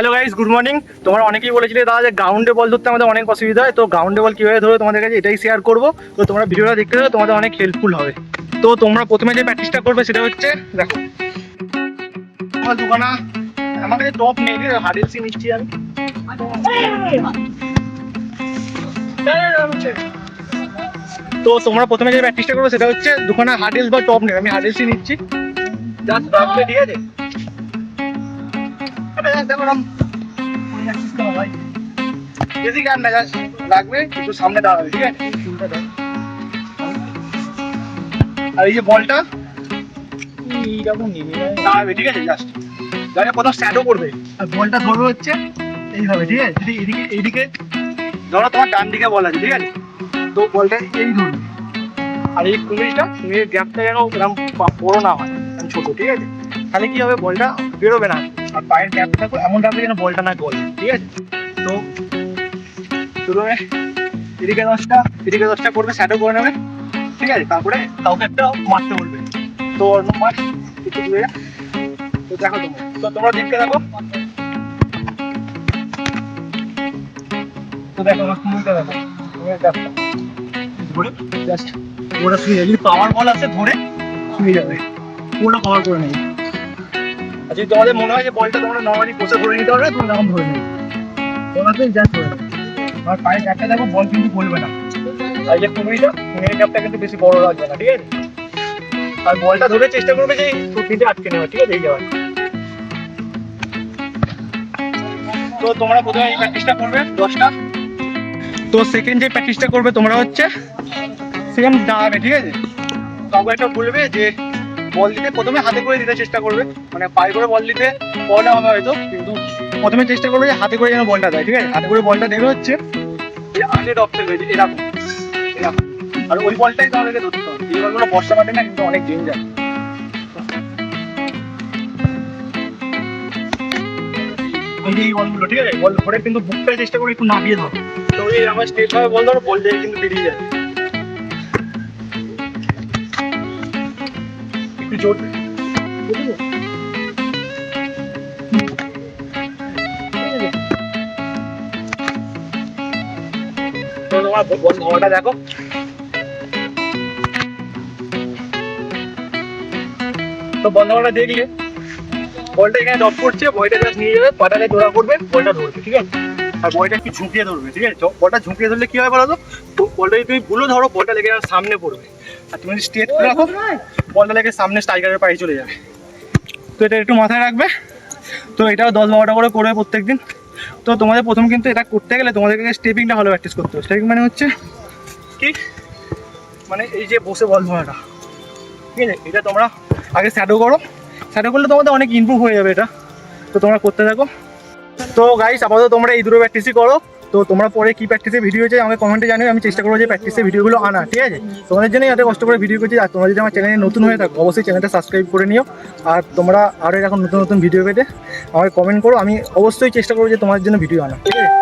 Hello guys good morning তোমরা অনেকেই বলেছিলে, দাদা, যে গ্রাউন্ডে বল ধরতে আমাদের অনেক অসুবিধা হয়। তো গ্রাউন্ডে বল কীভাবে ধরো তোমাদের কাছে এটাই শেয়ার করব। তো তোমরা ভিডিওটা দেখতে থাকো, তোমাদের অনেক হেল্পফুল হবে। তো তোমরা প্রথমে যে প্র্যাকটিসটা করবে, সেটা হচ্ছে, দেখো। তো তোমরা প্রথমে যে প্র্যাকটিসটা করবে, সেটা হচ্ছে দুখানা হার্ডেলস বা টপ নেবে আমি হার্ডেলসই নিচ্ছি। জাস্ট রাখবে ঠিক আছে? আরে এই যে বলটা হচ্ছে ঠিক আছে? এদিকে তোমার বল আছে, ঠিক আছে? তো বলটা এই বড় না হয় ছোট, ঠিক আছে? তাহলে কি হবে? বলটা বেরোবে না। আর পায়ের গ্যাপ থাকবে এমন যেন বলটা না গলে, ঠিক আছে? তো এদিকে দশটা এদিকে দশটা করবে স্যাডও করে নেবে, ঠিক আছে? তারপরে কাউকে একটা মারতে বলবে। তো অন্য দূরে তো দেখো তোমরা। তো তোমরা দেখতে থাকো। তো দেখো, আমার দেখো। ধরে জাস্ট ওটা শুয়ে যদি পাওয়ার বল আছে ধরে শুয়ে যাবে। পুরোটা কভার করে নেবে। আর যদি তোমাদের মনে হয় যে বলটা তোমরা নর্মালি পোষে ধরে নিতে পারবে তুমি তখন ধরে নেবে তোমরা তো জাস্ট ধরে নেবে আমার পায়ের ক্যাপটা দেখো, বল কিন্তু বলবে না। আর এই যে কুমিরটা, কুমিরের ক্যাপটা কিন্তু বেশি বড় রাখবে না, ঠিক আছে? আর বলটা ধরে চেষ্টা করবে যে থুতনিতে আটকে নেওয়া ঠিক আছে? এই যাওয়ার তো তোমরা প্রথমে এই প্র্যাকটিসটা করবে? দশটা। তো সেকেন্ড যে প্র্যাকটিসটা করবে তোমরা হচ্ছে সেম দাঁড়াবে ঠিক আছে? কাউকে একটা বলবে যে বল দিতে প্রথমে হাতে করে দিতে চেষ্টা করবে। মানে পায়ে করে বল দিতে বলটা হবে হয়তো, কিন্তু প্রথমে চেষ্টা করবে যে হাতে করে যেন বলটা দেয়, ঠিক আছে? হাতে করে বলটা দেবে হচ্ছে আগে ডপ এরকম আর ওই বলটাই তোমাদেরকে ধরতে হবে এই বলগুলো বর্ষা মাঠে না, কিন্তু অনেক ডেঞ্জার এই বলগুলো, ঠিক আছে? বল ধরে কিন্তু বুকটা চেষ্টা করে একটু নামিয়ে ধরো। তো এই আমার স্টেট ভাবে বল ধরো, বল দিয়ে কিন্তু বেরিয়ে যায়। জোর? তোমার দেখো তো বন্ধ করা দেখলে বলটা এখানে ডপ করছে, বইটা জাস্ট নিয়ে যাবে পাটালে জোড়া করবে বলটা ধরবে, ঠিক আছে আর বলটা একটু ঝুঁকিয়ে ধরবে, ঠিক আছে? বলটা ঝুঁকিয়ে ধরলে কি হয় বলো তো বলটা তুমি ভুলো ধরো, বলটা লেগে সামনে পড়বে। আর তুমি যদি স্ট্রেট করে রাখো, বলটা লেগে সামনে স্ট্রাইকারের পায়ে চলে যাবে। তো এটা একটু মাথায় রাখবে। তো এটাও দশ বারোটা করে করবে প্রত্যেকদিন। তো তোমাদের প্রথম কিন্তু এটা করতে গেলে তোমাদেরকে স্টেপিংটা ভালো প্র্যাকটিস করতে হবে। স্টেপিং মানে হচ্ছে কি? মানে এই যে বসে বল ধরাটা। ঠিক আছে? এটা তোমরা আগে শ্যাডো করো। শ্যাডো করলে তোমাদের অনেক ইম্প্রুভ হয়ে যাবে এটা। তো তোমরা করতে থাকো। তো গাইস আপাতত তোমরা এই দুটো প্র্যাকটিসই করো। তো তোমরা পরে কি প্র্যাকটিসে ভিডিও হয়েছে আমাকে কমেন্টে জানিও, আমি চেষ্টা করব যে প্র্যাকটিসে ভিডিওগুলো আনা ঠিক আছে? তোমাদের জন্যই এত কষ্ট করে ভিডিও করছি, আর তোমরা যদি আমার চ্যানেলে নতুন হয়ে থাকো, অবশ্যই চ্যানেলটা সাবস্ক্রাইব করে নিও। আর তোমরা আরও এরকম নতুন নতুন ভিডিও পেতে আমাকে কমেন্ট করো, আমি অবশ্যই চেষ্টা করব যে তোমাদের জন্য ভিডিও আনা ঠিক আছে?